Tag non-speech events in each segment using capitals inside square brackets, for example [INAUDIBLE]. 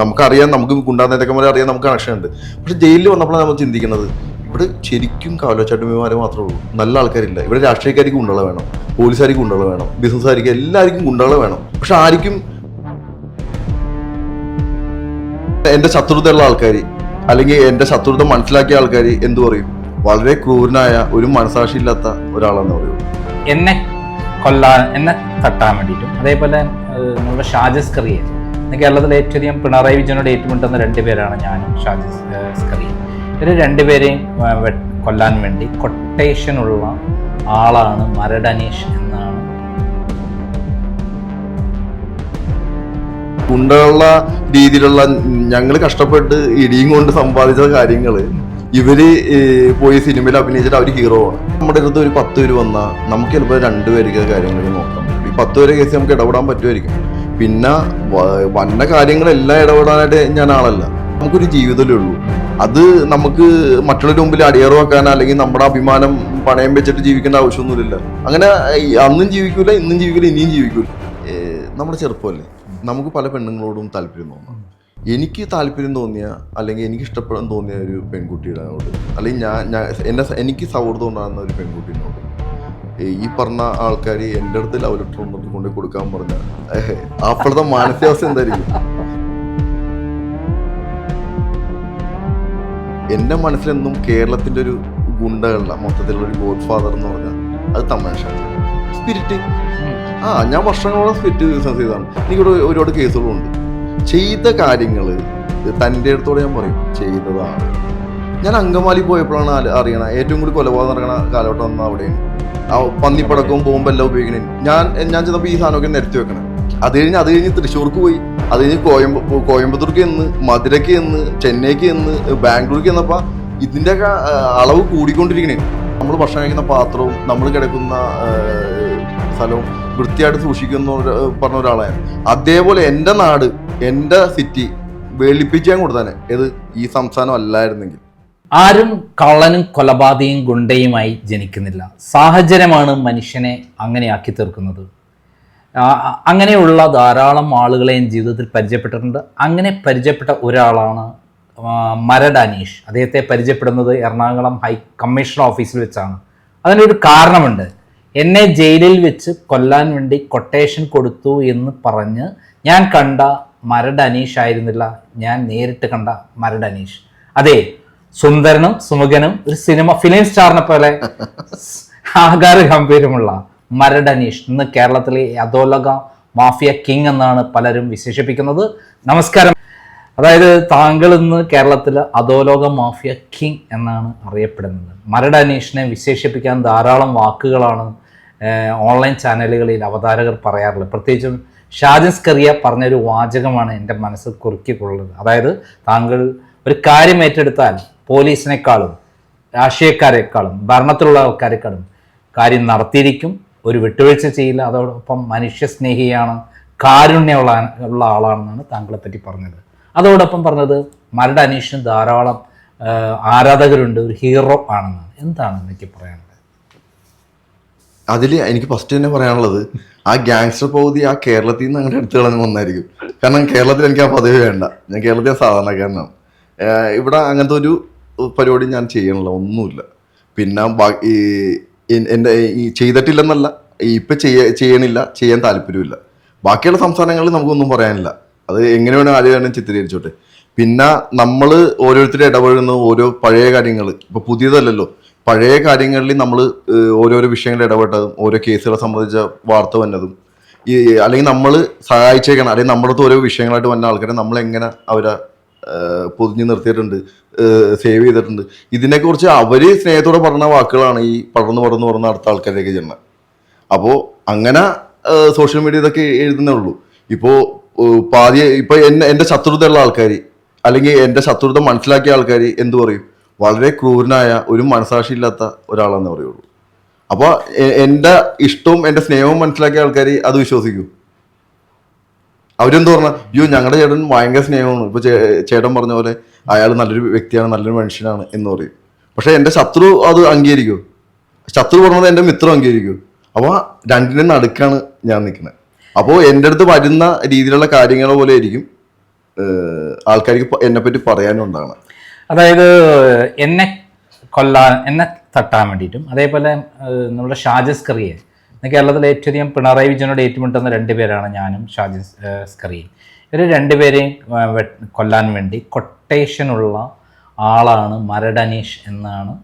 നമുക്കറിയാം നമുക്ക് ഗുണ്ടാ പോലെ അറിയാം നമുക്ക് കണക്ഷൻ ഉണ്ട്. പക്ഷെ ജയിലിൽ വന്നപ്പോഴാണ് നമ്മൾ ചിന്തിക്കുന്നത് ഇവിടെ ശരിക്കും കാവലച്ചാട്ടുമാരെ മാത്രമേ ഉള്ളൂ. നല്ല ആൾക്കാരില്ല. ഇവിടെ രാഷ്ട്രീയക്കാർക്ക് ഗുണ്ടകളെ വേണം പോലീസുകാർക്ക് ഗുണ്ടകളെ വേണം ബിസിനസ്സുകാർക്ക് എല്ലാവർക്കും ഗുണ്ടകളെ വേണം. പക്ഷെ ആർക്കും എന്റെ ശത്രുതയുള്ള ആൾക്കാർ അല്ലെങ്കിൽ എന്റെ ശത്രുത മനസ്സിലാക്കിയ ആൾക്കാർ എന്തു പറയും? വളരെ ക്രൂരനായ ഒരു മനസാക്ഷി ഇല്ലാത്ത ഒരാളെന്ന് പറയും. എന്നെ കൊല്ലാൻ എന്നെ തട്ടാൻ വേണ്ടിയിട്ടും. അതേപോലെ നമ്മുടെ ഷാജസ് കേരളത്തിലെ ഏറ്റവും അധികം പിണറായി വിജയനോട് ഏറ്റുമുട്ടുന്ന രണ്ടുപേരാണ് ഞാനും ഷാജി സ്കറി. ഇവർ രണ്ടുപേരെയും കൊല്ലാൻ വേണ്ടി കൊട്ടേഷനുള്ള ആളാണ് മരടനീഷ് എന്നാണ്. ഉണ്ടുള്ള രീതിയിലുള്ള ഞങ്ങൾ കഷ്ടപ്പെട്ട് ഇടിയും കൊണ്ട് സമ്പാദിച്ച കാര്യങ്ങൾ ഇവർ പോയി സിനിമയിൽ അഭിനയിച്ചിട്ട് അവർ ഹീറോ ആണ്. നമ്മുടെ അടുത്ത് ഒരു പത്ത് പേര് വന്നാൽ നമുക്ക് ചിലപ്പോൾ രണ്ടുപേർക്ക് കാര്യങ്ങൾ നോക്കാം. ഈ പത്ത് പേരെ കേസ് നമുക്ക് ഇടപെടാൻ പറ്റുമായിരിക്കും. പിന്നെ വന്ന കാര്യങ്ങളെല്ലാം ഇടപെടാനായിട്ട് ഞാൻ ആളല്ല. നമുക്കൊരു ജീവിതമല്ലേ ഉള്ളൂ. അത് നമുക്ക് മറ്റുള്ളവരുടെ മുമ്പിൽ അടിയറ വെക്കാൻ അല്ലെങ്കിൽ നമ്മുടെ അഭിമാനം പണയം വെച്ചിട്ട് ജീവിക്കേണ്ട ആവശ്യമൊന്നുമില്ല അങ്ങനെ അന്നും ജീവിക്കൂല ഇന്നും ജീവിക്കില്ല ഇനിയും ജീവിക്കൂല. നമ്മുടെ ചെറുപ്പമല്ലേ? നമുക്ക് പല പെണ്ണുങ്ങളോടും താല്പര്യം തോന്നാം. എനിക്ക് താല്പര്യം തോന്നിയ അല്ലെങ്കിൽ എനിക്ക് ഇഷ്ടപ്പെടാൻ തോന്നിയ ഒരു പെൺകുട്ടിയോട് അല്ലെങ്കിൽ ഞാൻ എന്നെ എനിക്ക് സൗഹൃദം ഉണ്ടാകുന്ന ഒരു പെൺകുട്ടീനോട് ഏ, ഈ പറഞ്ഞ ആൾക്കാർ എന്റെ അടുത്ത് ലവ് ലെറ്റർ ഉണ്ടെന്ന് കൊണ്ട് കൊടുക്കാൻ പറഞ്ഞ. അപ്പോഴത്തെ മാനസികാവസ്ഥ എന്തായിരിക്കും? എന്റെ മനസ്സിലെന്നും കേരളത്തിന്റെ ഒരു ഗുണ്ടകളുടെ മൊത്തത്തിലുള്ള ഒരു ഗോഡ് ഫാദർ എന്ന് പറഞ്ഞാൽ അത് തമാശ. സ്പിരിറ്റ് ആ ഞാൻ വർഷങ്ങളോളം സ്പിരിറ്റ് ബിസിനസ് ചെയ്തതാണ്. എനിക്കിവിടെ ഒരുപാട് കേസുകളുണ്ട്. ചെയ്ത കാര്യങ്ങൾ തന്റെ അടുത്തോടെ ഞാൻ പറയും ചെയ്തതാണ്. ഞാൻ അങ്കമാലി പോയപ്പോഴാണ് അറിയണ ഏറ്റവും കൂടി കൊലപാതകം നടക്കണ കാലഘട്ടം വന്ന അവിടെയാണ്. പന്നിപ്പടക്കവും ബോംബെല്ലാം ഉപയോഗിക്കണേ. ഞാൻ ഞാൻ ചെന്നപ്പോൾ ഈ സാധനമൊക്കെ നിരത്തി വെക്കണം. അത് കഴിഞ്ഞ് അത് കഴിഞ്ഞ് തൃശ്ശൂർക്ക് പോയി. അത് കഴിഞ്ഞ് കോയമ്പ കോയമ്പത്തൂർക്ക് എന്ന് മധുരയ്ക്ക് എന്ന് ചെന്നൈക്ക് എന്ന് ബാംഗ്ലൂർക്ക് എന്നപ്പോൾ ഇതിന്റെയൊക്കെ അളവ് കൂടിക്കൊണ്ടിരിക്കണേ. നമ്മൾ ഭക്ഷണം കഴിക്കുന്ന പാത്രവും നമ്മൾ കിടക്കുന്ന സ്ഥലവും വൃത്തിയായിട്ട് സൂക്ഷിക്കുന്ന പറഞ്ഞ ഒരാളാണ് അതേപോലെ എന്റെ നാട് എന്റെ സിറ്റി വെളുപ്പിച്ചാൻ കൊടുത്താനെ ഇത് ഈ സംസ്ഥാനം അല്ലായിരുന്നെങ്കിൽ. ആരും കള്ളനും കൊലപാതകയും ഗുണ്ടയുമായി ജനിക്കുന്നില്ല. സാഹചര്യമാണ് മനുഷ്യനെ അങ്ങനെയാക്കി തീർക്കുന്നത്. അങ്ങനെയുള്ള ധാരാളം ആളുകളെയും ജീവിതത്തിൽ പരിചയപ്പെട്ടിട്ടുണ്ട്. അങ്ങനെ പരിചയപ്പെട്ട ഒരാളാണ് മരട് അനീഷ്. അദ്ദേഹത്തെ പരിചയപ്പെടുന്നത് എറണാകുളം ഹൈ കമ്മീഷൻ ഓഫീസിൽ വെച്ചാണ്. അതിനൊരു കാരണമുണ്ട്. എന്നെ ജയിലിൽ വെച്ച് കൊല്ലാൻ വേണ്ടി കൊട്ടേഷൻ കൊടുത്തു എന്ന് പറഞ്ഞ് ഞാൻ കണ്ട മരട് അനീഷ് ആയിരുന്നില്ല. ഞാൻ നേരിട്ട് കണ്ട മരട് അനീഷ്. അതെ സുന്ദരനും സുമുഖനും ഒരു സിനിമ ഫിലിം സ്റ്റാറിനെ പോലെ ആകാര ഗംഭീരമുള്ള മരട് അനീഷ്. ഇന്ന് കേരളത്തിലെ അധോലോക മാഫിയ കിങ് എന്നാണ് പലരും വിശേഷിപ്പിക്കുന്നത്. നമസ്കാരം. അതായത് താങ്കൾ ഇന്ന് കേരളത്തിൽ അധോലോക മാഫിയ കിങ് എന്നാണ് അറിയപ്പെടുന്നത്. മരട് അനീഷിനെ വിശേഷിപ്പിക്കാൻ ധാരാളം വാക്കുകളാണ് ഓൺലൈൻ ചാനലുകളിൽ അവതാരകർ പറയാറുള്ളത്. പ്രത്യേകിച്ചും ഷാജിൻസ് കറിയ പറഞ്ഞൊരു വാചകമാണ് എന്റെ മനസ്സിൽ കുറുക്കിക്കൊള്ളുന്നത്. അതായത് താങ്കൾ ഒരു കാര്യം ഏറ്റെടുത്താൽ പോലീസിനേക്കാളും രാഷ്ട്രീയക്കാരെക്കാളും ഭരണത്തിലുള്ള ആൾക്കാരെക്കാളും കാര്യം നടത്തിയിരിക്കും. ഒരു വിട്ടുവീഴ്ച ചെയ്യില്ല. അതോടൊപ്പം മനുഷ്യസ്നേഹിയാണ് കാരുണ്യമുള്ള ഉള്ള ആളാണെന്നാണ് താങ്കളെ പറ്റി പറഞ്ഞത്. അതോടൊപ്പം പറഞ്ഞത് മരട് അനീഷിന് ധാരാളം ആരാധകരുണ്ട്. ഒരു ഹീറോ ആണെന്നാണ് എന്താണ് എനിക്ക് പറയാനുള്ളത്? അതിൽ എനിക്ക് ഫസ്റ്റ് തന്നെ പറയാനുള്ളത് ആ ഗ്യാങ്സ്റ്റർ പൗതി ആ കേരളത്തിൽ നിന്ന് അങ്ങനെ എടുത്തു കളഞ്ഞ് വന്നായിരിക്കും. കാരണം കേരളത്തിൽ എനിക്ക് ആ പദവി വേണ്ട. ഞാൻ കേരളത്തിലെ സാധാരണക്കാരനാണ്. ഇവിടെ അങ്ങനത്തെ ഒരു പരിപാടി ഞാൻ ചെയ്യണില്ല ഒന്നുമില്ല. പിന്നെ ഈ എന്റെ ഈ ചെയ്തിട്ടില്ലെന്നല്ല ഇപ്പം ചെയ്യ ചെയ്യണില്ല ചെയ്യാൻ താല്പര്യമില്ല. ബാക്കിയുള്ള സംസ്ഥാനങ്ങളിൽ നമുക്കൊന്നും പറയാനില്ല. അത് എങ്ങനെ വേണം ആര് വേണം ചിത്രീകരിച്ചോട്ടെ. പിന്നെ നമ്മൾ ഓരോരുത്തരും ഇടപഴകുന്ന ഓരോ പഴയ കാര്യങ്ങൾ ഇപ്പോൾ പുതിയതല്ലല്ലോ. പഴയ കാര്യങ്ങളിൽ നമ്മൾ ഓരോരോ വിഷയങ്ങളിൽ ഇടപെട്ടതും ഓരോ കേസുകളെ സംബന്ധിച്ച വാർത്ത വന്നതും ഈ അല്ലെങ്കിൽ നമ്മൾ സഹായിച്ചേക്കണം അല്ലെങ്കിൽ നമ്മുടെ അടുത്ത് ഓരോ വിഷയങ്ങളായിട്ട് വന്ന ആൾക്കാരെ നമ്മൾ എങ്ങനെ അവരെ പൊതിഞ്ഞ് നിർത്തിയിട്ടുണ്ട് സേവ് ചെയ്തിട്ടുണ്ട്. ഇതിനെക്കുറിച്ച് അവർ സ്നേഹത്തോടെ പറഞ്ഞ വാക്കുകളാണ് ഈ പടർന്ന് പടർന്ന് പടർന്ന് അടുത്ത ആൾക്കാരിലേക്ക് ചെല്ലുന്നത് അപ്പോൾ അങ്ങനെ സോഷ്യൽ മീഡിയ ഇതൊക്കെ എഴുതുന്നേ ഉള്ളൂ. ഇപ്പോൾ പാതി ഇപ്പോൾ എന്നെ എന്റെ ശത്രുതയുള്ള ആൾക്കാർ അല്ലെങ്കിൽ എന്റെ ശത്രുത മനസ്സിലാക്കിയ ആൾക്കാർ എന്തു പറയും? വളരെ ക്രൂരനായ ഒരു മനസാക്ഷി ഇല്ലാത്ത ഒരാളെന്ന് പറയുള്ളൂ. അപ്പോൾ എന്റെ ഇഷ്ടവും എന്റെ സ്നേഹവും മനസ്സിലാക്കിയ ആൾക്കാർ അത് വിശ്വസിക്കൂ. അവരെന്ത് പറഞ്ഞു? അയ്യോ ഞങ്ങളുടെ ചേട്ടൻ ഭയങ്കര സ്നേഹമാണ്. ഇപ്പൊ ചേട്ടൻ പറഞ്ഞ പോലെ അയാൾ നല്ലൊരു വ്യക്തിയാണ് നല്ലൊരു മനുഷ്യനാണ് എന്ന് പറയും. പക്ഷെ എന്റെ ശത്രു അത് അംഗീകരിക്കൂ. ശത്രു പറഞ്ഞത് എന്റെ മിത്രം അംഗീകരിക്കൂ. അപ്പോൾ രണ്ടിനും നടുക്കാണ് ഞാൻ നിൽക്കുന്നത് അപ്പോൾ എന്റെ അടുത്ത് വരുന്ന രീതിയിലുള്ള കാര്യങ്ങൾ പോലെ ആയിരിക്കും ആൾക്കാർക്ക് എന്നെപ്പറ്റി എന്നെ പറ്റി പറയാനും ഉണ്ടാകണം അതായത് എന്നെ കൊല്ലാൻ എന്നെ തട്ടാൻ വേണ്ടിയിട്ടും അതേപോലെ നമ്മുടെ ഷാജസ് കേരളത്തിലെ ഏറ്റവും അധികം പിണറായി വിജയനോട് ഏറ്റുമുട്ടുന്ന രണ്ടുപേരാണ് ഞാനും ഷാജി സ്കറിയും. ഇവർ രണ്ടുപേരെയും കൊല്ലാൻ വേണ്ടി കൊട്ടേഷനുള്ള ആളാണ് മരടനീഷ് എന്നാണ്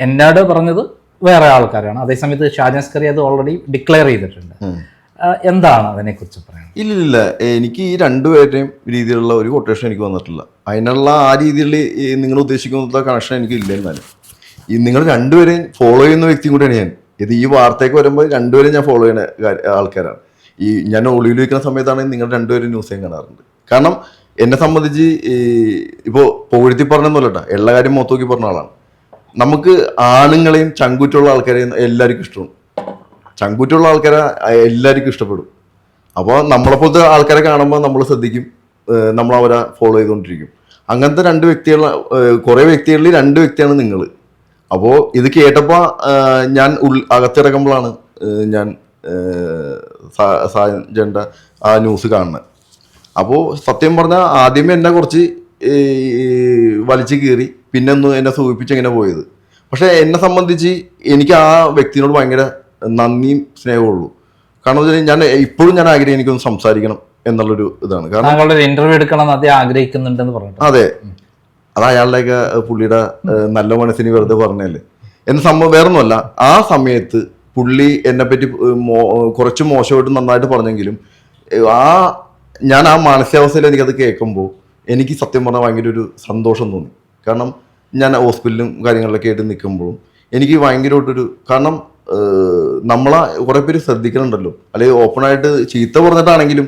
എന്നോട് പറഞ്ഞത് വേറെ ആൾക്കാരാണ്. അതേസമയത്ത് ഷാജൻ സ്കറി അത് ഓൾറെഡി ഡിക്ലെയർ ചെയ്തിട്ടുണ്ട്. എന്താണ് അതിനെക്കുറിച്ച് പറയുന്നത് ഇല്ല എനിക്ക് ഈ രണ്ടുപേരുടെയും രീതിയിലുള്ള ഒരു കൊട്ടേഷൻ എനിക്ക് വന്നിട്ടില്ല. അതിനുള്ള ആ രീതിയിൽ നിങ്ങൾ ഉദ്ദേശിക്കുന്ന കണക്ഷൻ എനിക്ക് ഇല്ല എന്നാലും ഈ നിങ്ങൾ രണ്ടുപേരെയും ഫോളോ ചെയ്യുന്ന വ്യക്തിയും കൂടെയാണ് ഞാൻ. ഇത് ഈ വാർത്തയൊക്കെ വരുമ്പോൾ രണ്ടുപേരും ഞാൻ ഫോളോ ചെയ്യുന്ന ആൾക്കാരാണ്. ഈ ഞാൻ ഒളിവിൽ വയ്ക്കുന്ന സമയത്താണ് നിങ്ങൾ രണ്ടുപേരും ന്യൂസ് ഞാൻ കാണാറുണ്ട്. കാരണം എന്നെ സംബന്ധിച്ച് ഇപ്പോൾ പുകഴ്ത്തി പറഞ്ഞൊന്നുമല്ല എല്ലാ കാര്യം മൊത്തോക്കി പറഞ്ഞ ആളാണ്. നമുക്ക് ആണുങ്ങളെയും ചങ്കുറ്റുള്ള ആൾക്കാരെയും എല്ലാവർക്കും ഇഷ്ടമാണ്. ചങ്കുറ്റുള്ള ആൾക്കാരെ എല്ലാവർക്കും ഇഷ്ടപ്പെടും. അപ്പോൾ നമ്മളെപ്പോലത്തെ ആൾക്കാരെ കാണുമ്പോൾ നമ്മൾ ശ്രദ്ധിക്കും നമ്മൾ അവരെ ഫോളോ ചെയ്തുകൊണ്ടിരിക്കും. അങ്ങനത്തെ രണ്ട് വ്യക്തികളെ കുറേ വ്യക്തികളിൽ രണ്ട് വ്യക്തിയാണ് നിങ്ങൾ അപ്പോൾ ഇത് കേട്ടപ്പോൾ ഞാൻ ഉൾ അകത്തിറങ്ങുമ്പോഴാണ് ഞാൻ സാജന്റെ ആ ന്യൂസ് കാണുന്നത്. അപ്പോൾ സത്യം പറഞ്ഞാൽ ആദ്യമേ എന്നെ കുറച്ച് വലിച്ചു കീറി പിന്നെ ഒന്ന് എന്നെ സൂചിപ്പിച്ച് എങ്ങനെ പോയത്. പക്ഷേ എന്നെ സംബന്ധിച്ച് എനിക്ക് ആ വ്യക്തിനോട് ഭയങ്കര നന്ദിയും സ്നേഹവും ഉള്ളൂ. കാരണം വെച്ചാൽ ഞാൻ ഇപ്പോഴും ഞാൻ ആഗ്രഹം എനിക്കൊന്ന് സംസാരിക്കണം എന്നുള്ളൊരു ഇതാണ്. കാരണം ഇന്റർവ്യൂ എടുക്കണം ആഗ്രഹിക്കുന്നുണ്ടെന്ന് പറഞ്ഞു അതെ. അത് അയാളുടെയൊക്കെ പുള്ളിയുടെ നല്ല മനസ്സിന് വെറുതെ പറഞ്ഞല്ലേ? എന്ന സംഭവം വേറൊന്നുമല്ല. ആ സമയത്ത് പുള്ളി എന്നെ പറ്റി കുറച്ച് മോശമായിട്ട് നന്നായിട്ട് പറഞ്ഞെങ്കിലും ആ ഞാൻ ആ മാനസികാവസ്ഥയിൽ എനിക്കത് കേൾക്കുമ്പോൾ എനിക്ക് സത്യം പറഞ്ഞാൽ ഭയങ്കര ഒരു സന്തോഷം തോന്നി. കാരണം ഞാൻ ഹോസ്പിറ്റലിലും കാര്യങ്ങളിലൊക്കെ ആയിട്ട് നിൽക്കുമ്പോഴും എനിക്ക് ഭയങ്കരമായിട്ടൊരു കാരണം നമ്മളാ കുറേ പേര് ശ്രദ്ധിക്കണുണ്ടല്ലോ. അല്ലെങ്കിൽ ഓപ്പണായിട്ട് ചീത്ത പറഞ്ഞിട്ടാണെങ്കിലും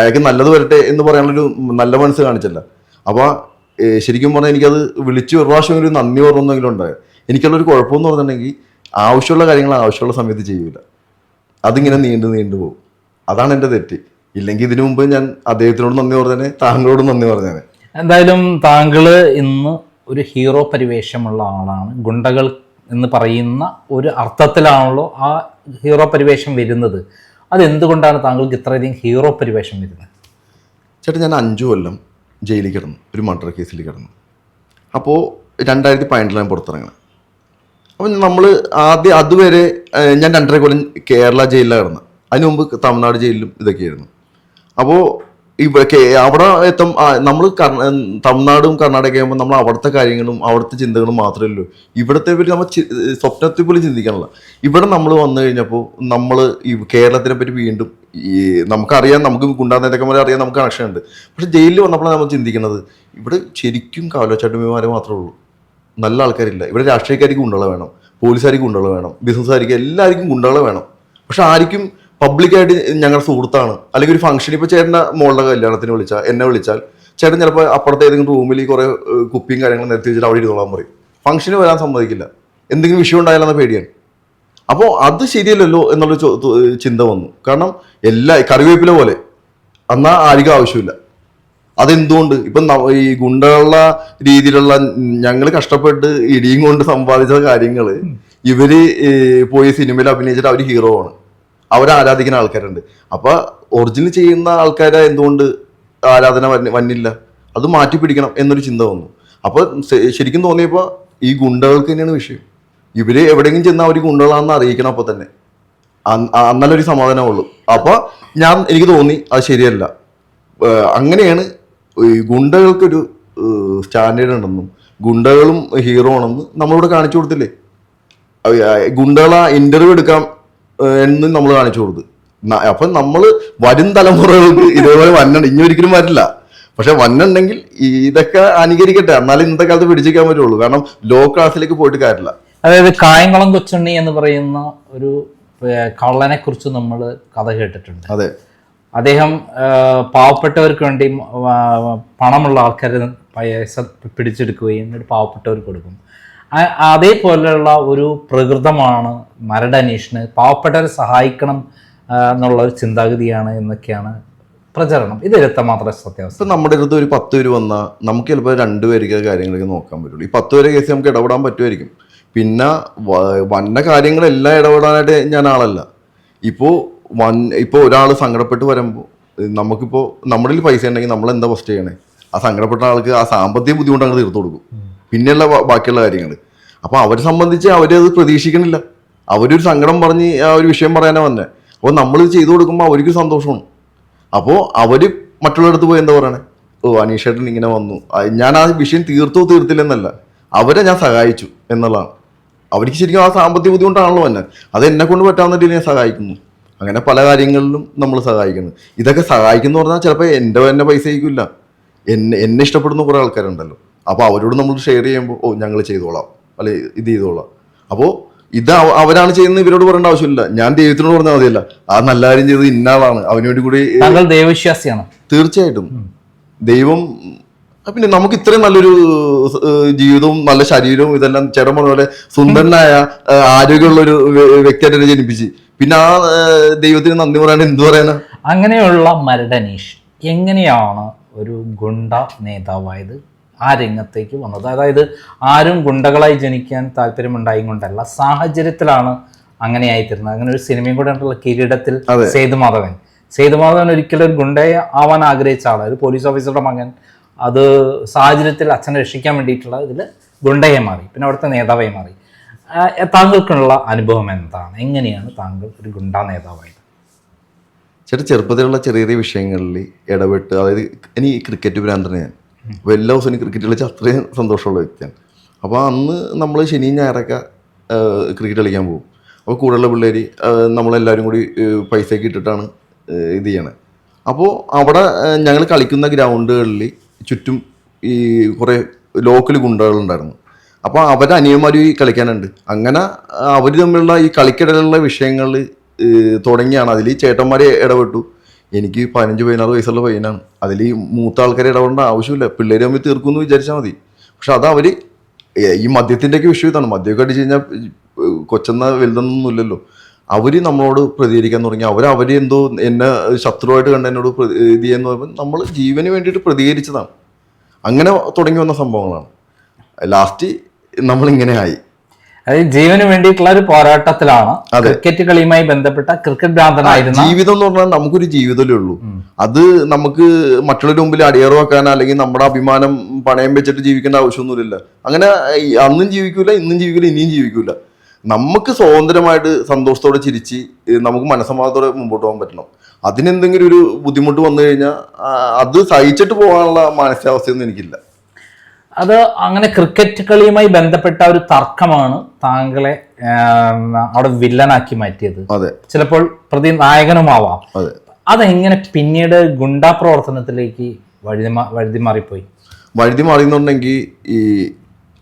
അയാൾക്ക് നല്ലത് വരട്ടെ എന്ന് പറയാനുള്ളൊരു നല്ല മനസ്സ് കാണിച്ചല്ല. അപ്പോൾ ശരിക്കും പറഞ്ഞാൽ എനിക്കത് വിളിച്ച് ഒരു പ്രാവശ്യം ഒരു നന്ദി പറഞ്ഞെങ്കിലും ഉണ്ടായത് എനിക്കുള്ളൊരു കുഴപ്പമെന്ന് പറഞ്ഞിട്ടുണ്ടെങ്കിൽ ആവശ്യമുള്ള കാര്യങ്ങൾ ആവശ്യമുള്ള സമയത്ത് ചെയ്യൂല. അതിങ്ങനെ നീണ്ടു നീണ്ടു പോകും. അതാണ് എന്റെ തെറ്റ്. ഇല്ലെങ്കിൽ ഇതിനു മുമ്പ് ഞാൻ അദ്ദേഹത്തിനോട് നന്ദി പറഞ്ഞേ താങ്കളോട് നന്ദി പറഞ്ഞേ എന്തായാലും താങ്കൾ ഇന്ന് ഒരു ഹീറോ പരിവേഷമുള്ള ആളാണ്. ഗുണ്ടകൾ എന്ന് പറയുന്ന ഒരു അർത്ഥത്തിലാണല്ലോ ആ ഹീറോ പരിവേഷം വരുന്നത്. അതെന്തുകൊണ്ടാണ് താങ്കൾക്ക് ഇത്രയധികം ഹീറോ പരിവേഷം വരുന്നത്? ചേട്ടാ ഞാൻ അഞ്ചു കൊല്ലം ജയിലിൽ കിടന്നു. ഒരു മർഡർ കേസിൽ കിടന്നു. അപ്പോൾ രണ്ടായിരത്തി പതിനെട്ടിലാണ് പുറത്തിറങ്ങുന്നത് അപ്പം നമ്മൾ ആദ്യം അതുവരെ ഞാൻ രണ്ടര കൊല്ലം കേരള ജയിലിലാണ് കിടന്നത്. അതിന് മുമ്പ് തമിഴ്നാട് ജയിലിലും ഇതൊക്കെയായിരുന്നു. അപ്പോൾ ഇവ കേ- അവിടെ എത്തും നമ്മൾ തമിഴ്നാടും കർണാടക ആകുമ്പോൾ നമ്മൾ അവിടുത്തെ കാര്യങ്ങളും അവിടുത്തെ ചിന്തകളും മാത്രമേ ഉള്ളൂ ഇവിടുത്തെ പറ്റി നമ്മൾ സ്വപ്നത്തെ പോലും ചിന്തിക്കാനുള്ള ഇവിടെ നമ്മൾ വന്നു കഴിഞ്ഞപ്പോൾ നമ്മൾ ഈ കേരളത്തിനെ പറ്റി വീണ്ടും ഈ നമുക്കറിയാം നമുക്ക് ഗുണ്ടാനേതക്കന്മാരെ അറിയാം നമുക്ക് കണക്ഷൻ ഉണ്ട് പക്ഷെ ജയിലിൽ വന്നപ്പോഴാണ് നമ്മൾ ചിന്തിക്കുന്നത് ഇവിടെ ശരിക്കും കാവലച്ചാട്ടുമാരെ മാത്രമേ ഉള്ളൂ. നല്ല ആൾക്കാരില്ല. ഇവിടെ രാഷ്ട്രീയക്കാർക്ക് ഗുണ്ടകളെ വേണം പോലീസുകാർക്ക് ഗുണ്ടകളെ വേണം ബിസിനസ്സുകാർക്ക് എല്ലാവർക്കും ഗുണ്ടകളെ വേണം. പക്ഷെ ആർക്കും പബ്ലിക്കായിട്ട് ഞങ്ങളുടെ സുഹൃത്താണ്. അല്ലെങ്കിൽ ഒരു ഫംഗ്ഷൻ ഇപ്പോൾ ചേട്ടന്റെ മോളുടെ കല്യാണത്തിന് വിളിച്ചാൽ എന്നെ വിളിച്ചാൽ ചേട്ടൻ ചിലപ്പോൾ അപ്പുറത്തെ ഏതെങ്കിലും റൂമിൽ കുറേ കുപ്പിയും കാര്യങ്ങളും നിരത്തി വെച്ചിട്ട് അവിടെ ഇരുന്നോളാൻ പറയും. ഫംഗ്ഷന് വരാൻ സമ്മതിക്കില്ല. എന്തെങ്കിലും വിഷയം ഉണ്ടായാലെന്ന പേടിയാണ്. അപ്പോൾ അത് ശരിയല്ലല്ലോ എന്നുള്ള ചിന്ത വന്നു. കാരണം എല്ലാ കറിവേപ്പില പോലെ. എന്നാൽ ആർക്കും ആവശ്യമില്ല. അതെന്തുകൊണ്ട്? ഇപ്പം ഈ ഗുണ്ടകളുള്ള രീതിയിലുള്ള ഞങ്ങൾ കഷ്ടപ്പെട്ട് ഇടിയും കൊണ്ട് സമ്പാദിച്ച കാര്യങ്ങൾ ഇവർ പോയി സിനിമയിൽ അഭിനയിച്ചിട്ട് അവർ ഹീറോ ആണ്. അവരെ ആരാധിക്കുന്ന ആൾക്കാരുണ്ട്. അപ്പൊ ഒറിജിനൽ ചെയ്യുന്ന ആൾക്കാരെ എന്തുകൊണ്ട് ആരാധന വന്നില്ല? അത് മാറ്റി പിടിക്കണം എന്നൊരു ചിന്ത വന്നു. അപ്പൊ ശരിക്കും തോന്നിയപ്പോ ഈ ഗുണ്ടകൾക്ക് തന്നെയാണ് വിഷയം. ഇവർ എവിടെയെങ്കിലും ചെന്നാൽ അവർ ഗുണ്ടകളാണെന്ന് അറിയിക്കണം അപ്പൊ തന്നെ. അന്നല്ലൊരു സമാധാനമുള്ളൂ. അപ്പൊ ഞാൻ എനിക്ക് തോന്നി അത് ശരിയല്ല. അങ്ങനെയാണ് ഈ ഗുണ്ടകൾക്കൊരു സ്റ്റാൻഡേർഡ് ഉണ്ടെന്നും ഗുണ്ടകളും ഹീറോ ആണെന്നും നമ്മളിവിടെ കാണിച്ചു കൊടുത്തില്ലേ? ഗുണ്ടകളാ ഇന്റർവ്യൂ എടുക്കാം എന്ന് നമ്മൾ കാണിച്ചു കൊടുത്തു. അപ്പം നമ്മൾ വരും തലമുറകൾക്ക് ഇതേപോലെ വന്നണം ഇനി ഒരിക്കലും വരില്ല. പക്ഷെ വന്നുണ്ടെങ്കിൽ ഇതൊക്കെ അനുകരിക്കട്ടെ. എന്നാലും ഇന്നത്തെ കാലത്ത് പിടിച്ചിരിക്കാൻ പറ്റുള്ളൂ. കാരണം ലോ ക്ലാസ്സിലേക്ക് പോയിട്ട് കാര്യമില്ല. അതായത് കായംകുളം കൊച്ചുണ്ണി എന്ന് പറയുന്ന ഒരു കള്ളനെ കുറിച്ച് നമ്മൾ കഥ കേട്ടിട്ടുണ്ട്. അതെ. അദ്ദേഹം പാവപ്പെട്ടവർക്ക് വേണ്ടി പണമുള്ള ആൾക്കാരെ പൈസ പിടിച്ചെടുക്കുകയും എന്നിട്ട് പാവപ്പെട്ടവർക്ക് കൊടുക്കും. അതേപോലെയുള്ള ഒരു പ്രകൃതമാണ് മരട് അനീഷിന് പാവപ്പെട്ടവരെ സഹായിക്കണം എന്നുള്ള ഒരു ചിന്താഗതിയാണ് എന്നൊക്കെയാണ് പ്രചരണം. ഇത് എത്രമാത്രം സത്യാവസ്ഥ. ഇപ്പം നമ്മുടെ അടുത്ത് ഒരു പത്ത് പേര് വന്നാൽ നമുക്ക് ചിലപ്പോൾ രണ്ടുപേർക്ക് കാര്യങ്ങളൊക്കെ നോക്കാൻ പറ്റുള്ളൂ. ഈ പത്ത് പേരെ കേസ് നമുക്ക് ഇടപെടാൻ പറ്റുമായിരിക്കും. പിന്നെ വന്ന കാര്യങ്ങളെല്ലാം ഇടപെടാനായിട്ട് ഞാൻ ആളല്ല. ഇപ്പോൾ വൻ ഇപ്പോൾ ഒരാൾ സങ്കടപ്പെട്ട് വരുമ്പോൾ നമുക്കിപ്പോൾ നമ്മുടെ കയ്യിൽ പൈസ ഉണ്ടെങ്കിൽ നമ്മൾ എന്താ ഫസ്റ്റ് ചെയ്യണേ? ആ സങ്കടപ്പെട്ട ആൾക്ക് ആ സാമ്പത്തിക ബുദ്ധിമുട്ട് അങ്ങ് തീർത്തു കൊടുക്കും. പിന്നെയുള്ള ബാക്കിയുള്ള കാര്യങ്ങൾ അപ്പോൾ അവരെ സംബന്ധിച്ച് അവരത് പ്രതീക്ഷിക്കണില്ല. അവരൊരു സങ്കടം പറഞ്ഞ് ആ ഒരു വിഷയം പറയാനാണ് വന്നെ. അപ്പോൾ നമ്മൾ ചെയ്തു കൊടുക്കുമ്പോൾ അവർക്ക് സന്തോഷമാണ്. അപ്പോൾ അവർ മറ്റുള്ളവരടുത്ത് പോയി എന്താ പറയണേ? ഓ അനീഷേട്ടൻ ഇങ്ങനെ വന്നു. ഞാൻ ആ വിഷയം തീർത്തോ തീർത്തില്ലെന്നല്ല. അവരെ ഞാൻ സഹായിച്ചു എന്നുള്ളതാണ്. അവർക്ക് ശരിക്കും ആ സാമ്പത്തിക ബുദ്ധിമുട്ടാണല്ലോ തന്നെ അത് എന്നെ കൊണ്ട് പറ്റാവുന്ന ഞാൻ സഹായിക്കുന്നു. അങ്ങനെ പല കാര്യങ്ങളിലും നമ്മൾ സഹായിക്കുന്നു. ഇതൊക്കെ സഹായിക്കുന്നു പറഞ്ഞാൽ ചിലപ്പോൾ എന്റെ തന്നെ പൈസ ആയിരിക്കില്ല എന്നെ എന്നെ ഇഷ്ടപ്പെടുന്ന കുറേ ആൾക്കാരുണ്ടല്ലോ. അപ്പോൾ അവരോട് നമ്മൾ ഷെയർ ചെയ്യുമ്പോൾ ഓ ഞങ്ങൾ ചെയ്തോളാം. അല്ലെ ഇത് ചെയ്തോളാം. അപ്പോൾ ഇത് അവരാണ് ചെയ്യുന്നത് ഇവരോട് പറയേണ്ട ആവശ്യമില്ല. ഞാൻ ദൈവത്തിനോട് പറഞ്ഞാൽ മതിയല്ല. ആ നല്ല കാര്യം ചെയ്തത് ഇന്നാളാണ് അവനോട് കൂടി ദൈവവിശ്വാസിയാണ്. തീർച്ചയായിട്ടും. ദൈവം പിന്നെ നമുക്ക് ഇത്രയും നല്ലൊരു ജീവിതവും നല്ല ശരീരവും ഇതെല്ലാം ചേട്ടൻ പറഞ്ഞ പോലെ സുന്ദരനായ ആരോഗ്യമുള്ള ഒരു വ്യക്തിയായിട്ട് എന്നെ ജനിപ്പിച്ച്. പിന്നെ ആ ദൈവത്തിന് നന്ദി പറയാൻ എന്ത് പറയാനാ? അങ്ങനെയുള്ള മരടനീഷ് എങ്ങനെയാണ് ഒരു ഗുണ്ട നേതാവായത്? ആ രംഗത്തേക്ക് വന്നത്. അതായത് ആരും ഗുണ്ടകളായി ജനിക്കാൻ താല്പര്യമുണ്ടായും കൊണ്ടല്ല സാഹചര്യത്തിലാണ് അങ്ങനെയായി തീർന്നത് അങ്ങനെ ഒരു സിനിമയും കൂടെ ഉണ്ടല്ലോ കിരീടത്തിൽ. സേതുമാധവൻ. സേതുമാധവൻ ഒരിക്കലും ഒരു ഗുണ്ടയെ ആവാൻ ആഗ്രഹിച്ച ആളാണ്. ഒരു പോലീസ് ഓഫീസറുടെ മകൻ അത് സാഹചര്യത്തിൽ അച്ഛനെ രക്ഷിക്കാൻ വേണ്ടിയിട്ടുള്ള ഇതിൽ ഗുണ്ടയെ മാറി പിന്നെ അവിടുത്തെ നേതാവായി മാറി. താങ്കൾക്കുള്ള അനുഭവം എന്താണ്? എങ്ങനെയാണ് താങ്കൾ ഒരു ഗുണ്ട നേതാവായത്? ചേട്ടാ ചെറുപ്പത്തിലുള്ള ചെറിയ ചെറിയ വിഷയങ്ങളിൽ ഇടപെട്ട് അതായത് ഇനി ക്രിക്കറ്റ് ഭ്രാന്തനെ ഞാൻ അപ്പോൾ എല്ലാ ദിവസവും ക്രിക്കറ്റ് കളിച്ച് അത്രയും സന്തോഷമുള്ള വ്യക്തിയാണ്. അപ്പോൾ അന്ന് നമ്മൾ ശനിയും ഞായറൊക്കെ ക്രിക്കറ്റ് കളിക്കാൻ പോകും. അപ്പോൾ കൂടെയുള്ള പിള്ളേർ നമ്മളെല്ലാവരും കൂടി പൈസയൊക്കെ ഇട്ടിട്ടാണ് ഇത് ചെയ്യണത് അപ്പോൾ അവിടെ ഞങ്ങൾ കളിക്കുന്ന ഗ്രൗണ്ടുകളിൽ ചുറ്റും ഈ കുറേ ലോക്കൽ ഗുണ്ടകളുണ്ടായിരുന്നു. അപ്പോൾ അവരുടെ അനിയന്മാർ കളിക്കാനുണ്ട്. അങ്ങനെ അവർ തമ്മിലുള്ള ഈ കളിക്കിടയിലുള്ള വിഷയങ്ങൾ തുടങ്ങിയാണ്. അതിൽ ചേട്ടന്മാർ ഇടപെട്ടു. എനിക്ക് പതിനഞ്ച് പതിനാറ് വയസ്സുള്ള പയ്യനാണ്. അതിൽ ഈ മൂത്ത ആൾക്കാരെ ഇടപെടേണ്ട ആവശ്യമില്ല. പിള്ളേർ തമ്മിൽ തീർക്കുമെന്ന് വിചാരിച്ചാൽ മതി. പക്ഷെ അത് അവർ ഈ മദ്യത്തിന്റെയൊക്കെ വിഷയം ഇതാണ്. മദ്യമൊക്കെ അടിച്ച് കഴിഞ്ഞാൽ കൊച്ചെന്ന വലുതൊന്നും ഇല്ലല്ലോ. അവർ നമ്മളോട് പ്രതികരിക്കാൻ തുടങ്ങി. അവർ അവർ എന്തോ എന്നെ ശത്രുവായിട്ട് കണ്ട എന്നോട് ഇത് ചെയ്യുന്ന പറയുമ്പോൾ നമ്മൾ ജീവന് വേണ്ടിയിട്ട് പ്രതികരിച്ചതാണ്. അങ്ങനെ തുടങ്ങി വന്ന സംഭവങ്ങളാണ്. ലാസ്റ്റ് നമ്മളിങ്ങനെ ആയി. അതായത് ജീവന് വേണ്ടിയിട്ടുള്ള ഒരു പോരാട്ടത്തിലാണ് ക്രിക്കറ്റ് കളിയുമായി ബന്ധപ്പെട്ട ക്രിക്കറ്റ് ഭ്രാന്തനായിരുന്നു ജീവിതം എന്ന് പറഞ്ഞാൽ നമുക്കൊരു ജീവിതമല്ലേ ഉള്ളൂ. അത് നമുക്ക് മറ്റുള്ളവരുടെ മുമ്പിൽ അടിയറ വെക്കാൻ അല്ലെങ്കിൽ നമ്മുടെ അഭിമാനം പണയം വെച്ചിട്ട് ജീവിക്കേണ്ട ആവശ്യമൊന്നുമില്ല അങ്ങനെ അന്നും ജീവിക്കൂല ഇന്നും ജീവിക്കില്ല ഇനിയും ജീവിക്കൂല. നമുക്ക് സ്വതന്ത്രമായിട്ട് സന്തോഷത്തോടെ ചിരിച്ച് നമുക്ക് മനസ്സമാധാനത്തോടെ മുമ്പോട്ട് പോകാൻ പറ്റണം. അതിനെന്തെങ്കിലും ഒരു ബുദ്ധിമുട്ട് വന്നു കഴിഞ്ഞാൽ അത് സഹിച്ചിട്ട് പോകാനുള്ള മാനസികാവസ്ഥയൊന്നും എനിക്കില്ല. അത് അങ്ങനെ ക്രിക്കറ്റ് കളിയുമായി ബന്ധപ്പെട്ട ഒരു തർക്കമാണ് താങ്കളെ അവിടെ വില്ലനാക്കി മാറ്റിയത്. ചിലപ്പോൾ പ്രതി നായകനുമാവാം അതെ. അതെങ്ങനെ പിന്നീട് ഗുണ്ടാ പ്രവർത്തനത്തിലേക്ക് വഴുതി മാറിപ്പോയി വഴുതി മാറിയെന്നുണ്ടെങ്കിൽ ഈ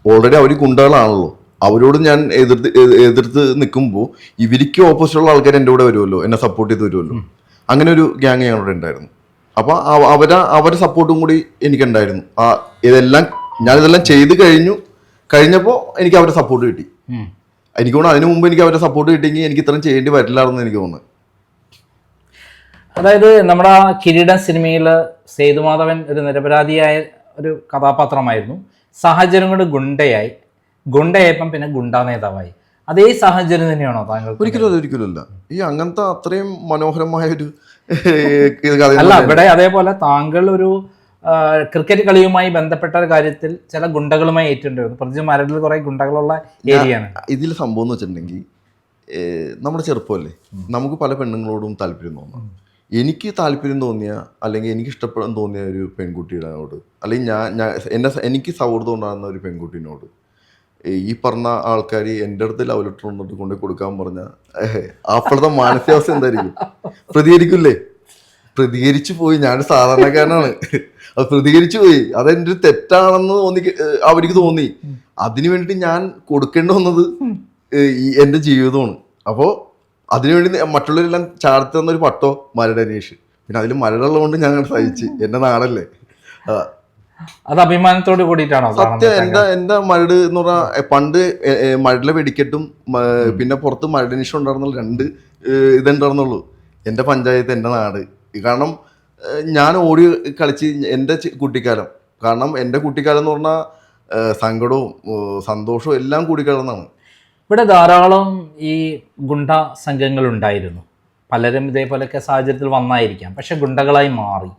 ഓൾറെഡി അവർ ഗുണ്ടകളാണല്ലോ. അവരോട് ഞാൻ എതിർത്ത് എതിർത്ത് നിൽക്കുമ്പോൾ ഇവർക്ക് ഓപ്പോസിറ്റുള്ള ആൾക്കാർ എന്റെ കൂടെ വരുമല്ലോ എന്നെ സപ്പോർട്ട് ചെയ്ത് വരുമല്ലോ. അങ്ങനെ ഒരു ഗ്യാങ് ഞങ്ങളുടെ ഉണ്ടായിരുന്നു. അപ്പോൾ അവരെ അവരെ സപ്പോർട്ടും കൂടി എനിക്കുണ്ടായിരുന്നു. ആ ഇതെല്ലാം ഞാനിതെല്ലാം ചെയ്ത് കഴിഞ്ഞു. കഴിഞ്ഞപ്പോൾ എനിക്ക് അവരുടെ സപ്പോർട്ട് കിട്ടി. എനിക്ക് തോന്നുന്നു അതിനു മുമ്പ് എനിക്ക് അവരുടെ സപ്പോർട്ട് കിട്ടിയെങ്കിൽ എനിക്ക് ഇത്രയും ചെയ്യേണ്ടി വരില്ലായിരുന്നു എനിക്ക് തോന്നുന്നു. അതായത് നമ്മുടെ ആ കിരീടം സിനിമയിൽ സേതുമാധവൻ ഒരു നിരപരാധിയായ ഒരു കഥാപാത്രമായിരുന്നു. സാഹചര്യം കൊണ്ട് ഗുണ്ടയായി. ഗുണ്ടയായപ്പം പിന്നെ ഗുണ്ടാ നേതാവായി. അതേ സാഹചര്യം തന്നെയാണോ താങ്കൾ ഒരിക്കലും അത് ഒരിക്കലും അല്ല. ഈ അങ്ങനത്തെ അത്രയും മനോഹരമായ ഒരു അല്ല. ഇവിടെ അതേപോലെ താങ്കൾ ഒരു ക്രിക്കറ്റ് കളിയുമായി ബന്ധപ്പെട്ട കാര്യത്തിൽ ചില ഗുണ്ടകളുമായി ഏറ്റുണ്ടായിരുന്നു. പ്രത്യേകിച്ച് മരടിൽ കുറെ ഗുണ്ടകളുള്ള ഏരിയയാണ്. ഇതിൽ സംഭവം എന്ന് വെച്ചിട്ടുണ്ടെങ്കിൽ നമ്മുടെ ചെറുപ്പമല്ലേ? നമുക്ക് പല പെണ്ണുങ്ങളോടും താല്പര്യം തോന്നാം. എനിക്ക് താല്പര്യം തോന്നിയ അല്ലെങ്കിൽ എനിക്ക് ഇഷ്ടപ്പെടാൻ തോന്നിയ ഒരു പെൺകുട്ടിയോട് അല്ലെങ്കിൽ ഞാൻ ഞാൻ എന്നെ എനിക്ക് സൗഹൃദം ഉണ്ടാകുന്ന ഒരു പെൺകുട്ടീനോട് ഈ പറഞ്ഞ ആൾക്കാർ എന്റെ അടുത്ത് ലവ് ലെറ്റർ കൊണ്ടിട്ട് കൊണ്ടു കൊടുക്കാൻ പറഞ്ഞാൽ അപ്പോഴത്തെ മാനസികാവസ്ഥ എന്തായിരിക്കും? പ്രതികരിക്കില്ലേ? പ്രതികരിച്ചു പോയി. ഞാൻ സാധാരണക്കാരനാണ്. അത് പ്രതികരിച്ചു പോയി. അതെന്റെ ഒരു തെറ്റാണെന്ന് തോന്നി അവർക്ക് തോന്നി. അതിനു വേണ്ടി ഞാൻ കൊടുക്കേണ്ടി വന്നത് എന്റെ എന്റെ ജീവിതമാണ്. അപ്പോൾ അതിനുവേണ്ടി മറ്റുള്ളവരെല്ലാം ചാർത്തി തന്ന ഒരു പട്ടോ മരടനീഷ് പിന്നെ അതിൽ മരടുള്ളതുകൊണ്ട് ഞാൻ സഹിച്ച്. എന്റെ നാടല്ലേ. അത് അഭിമാനത്തോട് കൂടിയിട്ടാണോ സത്യം എന്താ എന്റെ എന്റെ മരട് എന്ന് പറഞ്ഞാൽ പണ്ട് മരടിലെ വെടിക്കെട്ടും പിന്നെ പുറത്ത് മരടനീഷ് ഉണ്ടായിരുന്നുള്ള രണ്ട് ഇതുണ്ടായിരുന്നുള്ളൂ. എന്റെ പഞ്ചായത്ത് എന്റെ നാട്. കാരണം ഞാൻ ഓടി കളിച്ച് എന്റെ കുട്ടിക്കാലം. കാരണം എന്റെ കുട്ടിക്കാലം എന്ന് പറഞ്ഞാൽ സങ്കടവും സന്തോഷവും എല്ലാം കൂടിക്കലർന്നാണ് ഇവിടെ ധാരാളം ഈ ഗുണ്ട സംഘങ്ങൾ ഉണ്ടായിരുന്നു. പലരും ഇതേപോലെയൊക്കെ സാഹചര്യത്തിൽ വന്നായിരിക്കാം. പക്ഷെ ഗുണ്ടകളായി മാറി.